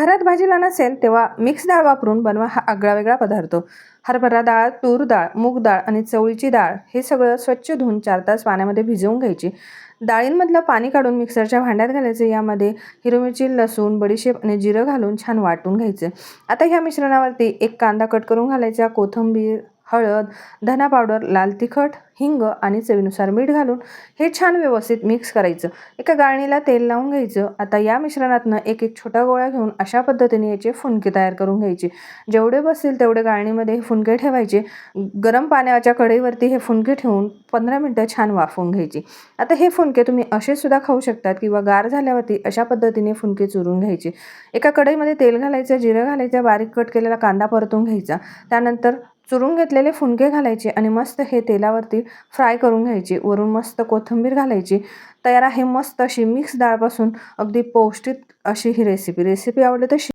घरात भाजीला नसेल तेव्हा मिक्स डाळ वापरून बनवा हा आगळा वेगळा पदार्थ. हरभरा डाळ तूर डाळ मूग डाळ आणि चवळीची डाळ हे सगळं स्वच्छ धुवून चार तास पाण्यामध्ये भिजवून घ्यायची. डाळींमधलं पाणी काढून मिक्सरच्या भांड्यात घालायचं. यामध्ये हिरवी मिरची लसूण बडीशेप आणि जिरं घालून छान वाटून घ्यायचं. आता ह्या मिश्रणावरती एक कांदा कट करून घालायचा. कोथिंबीर हळद धना पावडर लाल तिखट हिंग आणि चवीनुसार मीठ घालून हे छान व्यवस्थित मिक्स करायचं. एका गाळणीला तेल लावून घ्यायचं. आता या मिश्रणातनं एक एक छोटा गोळा घेऊन अशा पद्धतीने याचे फुनके तयार करून घ्यायचे. जेवढे बसतील तेवढे गाळणीमध्ये हे फुनके ठेवायचे. गरम पाण्याच्या कढईवरती हे फुनके ठेवून पंधरा मिनटं छान वाफवून घ्यायची. आता हे फुनके तुम्ही असे सुद्धा खाऊ शकतात किंवा गार झाल्यावरती अशा पद्धतीने फुनके चुरून घ्यायचे. एका कढईमध्ये तेल घालायचं जिरं घालायचं बारीक कट केलेला कांदा परतून घ्यायचा. त्यानंतर चुरून घेतलेले फुनके घालायचे आणि मस्त हे तेलावरती फ्राय करून घ्यायचे. वरून मस्त कोथिंबीर घालायची. तयार आहे मस्त अशी मिक्स डाळपासून अगदी पौष्टिक अशी ही रेसिपी रेसिपी आवडली तर